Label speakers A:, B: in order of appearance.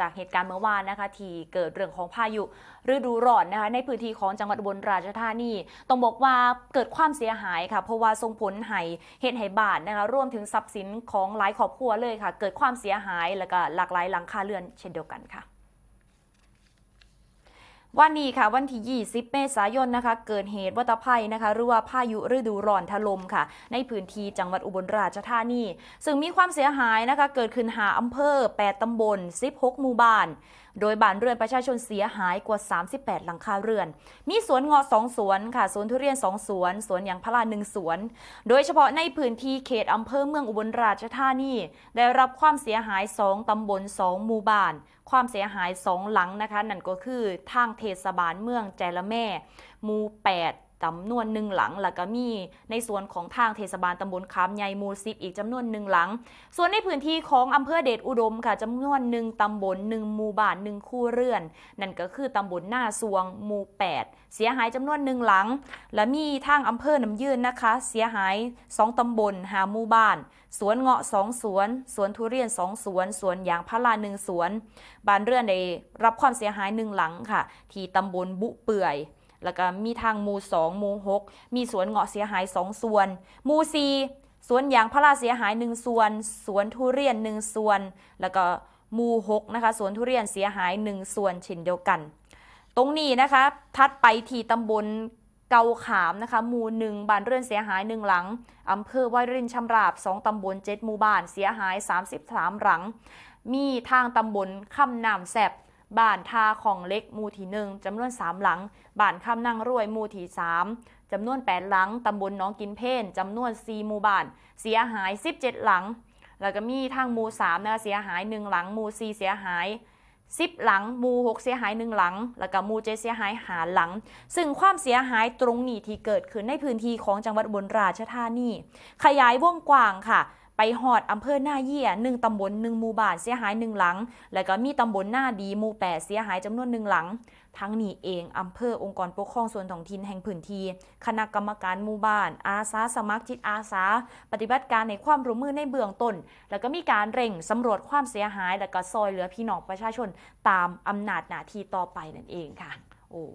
A: จากเหตุการณ์เมื่อวานนะคะ ที่เกิดเรื่องของพายุฤดูร้อนนะคะ ในพื้นที่ของจังหวัดอุบลราชธานี ต้องบอกว่าเกิดความเสียหายค่ะ เพราะว่าส่งผลให้เหตุให้บาดนะคะ รวมถึงทรัพย์สินของหลายครอบครัวเลยค่ะ เกิดความเสียหายและก็หลากหลายหลังคาเรือนเช่นเดียวกันค่ะ วันนี้ค่ะวันที่ 20 เมษายนนะคะ เกิดเหตุวัตภัยนะคะ หรือว่าพายุฤดูร้อนถล่มค่ะ ในพื้นที่จังหวัดอุบลราชธานี ซึ่งมีความเสียหายนะคะ เกิดขึ้นหาอำเภอ 8 ตำบล 16 หมู่บ้าน โดยบ้านเรือนประชาชนเสียหายกว่า 38 หลังคาเรือน มีสวนเงาะ2สวนค่ะ สวนทุเรียน 2 สวน สวนยางพารา1สวน โดยเฉพาะในพื้นที่เขตอำเภอเมืองอุบลราชธานี ได้รับความเสียหาย 2 ตำบล 2 หมู่บ้าน ความเสียหาย 2 หลังนะคะ นั่นก็คือทางเทศบาลเมืองแจละแม่ มู 8 จำนวนหนึ่งหลังแล้วก็มีในส่วนของทางเทศบาลตำบลคามใหญ่มู่สิบอีกจำนวนหนึ่งหลัง ส่วนในพื้นที่ของอำเภอเดชอุดมค่ะจำนวนหนึ่งตำบลหนึ่งหมู่บ้านหนึ่งคู่เรือน นั่นก็คือตำบลหน้าสวงหมู่ 8 เสียหายจำนวนหนึ่งหลัง และมีทางอำเภอน้ำยืนนะคะ เสียหาย 2ตำบลหาหมู่บ้าน สวนเงาะ2สวน สวนทุเรียน2สวน สวนยางพาราหนึ่งสวน บ้านเรือนได้รับความเสียหายหนึ่งหลังค่ะ ที่ตำบลบุเปื่อย แล้วก็มีทางหมู่2หมู่6มีสวนเงาะเสียหาย 2 ส่วน หมู่4สวนยางพาราเสียหาย 1 ส่วน สวนทุเรียน 1 ส่วน แล้วก็หมู่6นะคะสวนทุเรียนเสียหาย 1 ส่วนเช่นเดียวกัน ตรงนี้นะคะทัดไปที่ตำบลเกาขามนะคะหมู่หนึ่งบ้านเรือนเสียหายหนึ่งหลังอำเภอวารินชำราบ2ตำบล7หมู่บ้านเสียหาย 33 หลัง มีทางตำบลคำนามแซบ บ้านทาของเล็กมูทีหนึ่งจำนวน 3 หลัง บ้านคำนั่งรวยมูที่3จำนวน 8 หลัง ตำบลน้องกินเพนจำนวน 4 หมู่บ้าน เสียหาย 17 หลัง แล้วก็มีทางหมู่3นะคะเสียหาย 1 หลัง หมู่4เสียหาย10หลังมู่6เสียหาย1หลัง แล้วก็มู่7เสียหายหาหลัง ซึ่งความเสียหายตรงนี้ที่เกิดขึ้นในพื้นที่ของจังหวัดอุบลราชธานี ขยายวงกว้างค่ะ ไปหอดอำเภอหน้าเยี่ยหนึ่งตำบลหนึ่งหมู่บ้านเสียหายหนึ่งหลัง แล้วก็มีตำบลหน้าดีหมู่แปดเสียหายจำนวนหนึ่งหลัง ทั้งนี้เองอำเภอองค์กรปกครองส่วนท้องถิ่นแห่งพื้นที่คณะกรรมการหมู่บ้าน อาสาสมัครจิตอาสา ปฏิบัติการในความร่วมมือในเบื้องต้น แล้วก็มีการเร่งสำรวจความเสียหาย แล้วก็ซอยเหลือพี่น้องประชาชนตามอำนาจหน้าที่ต่อไปนั่นเองค่ะ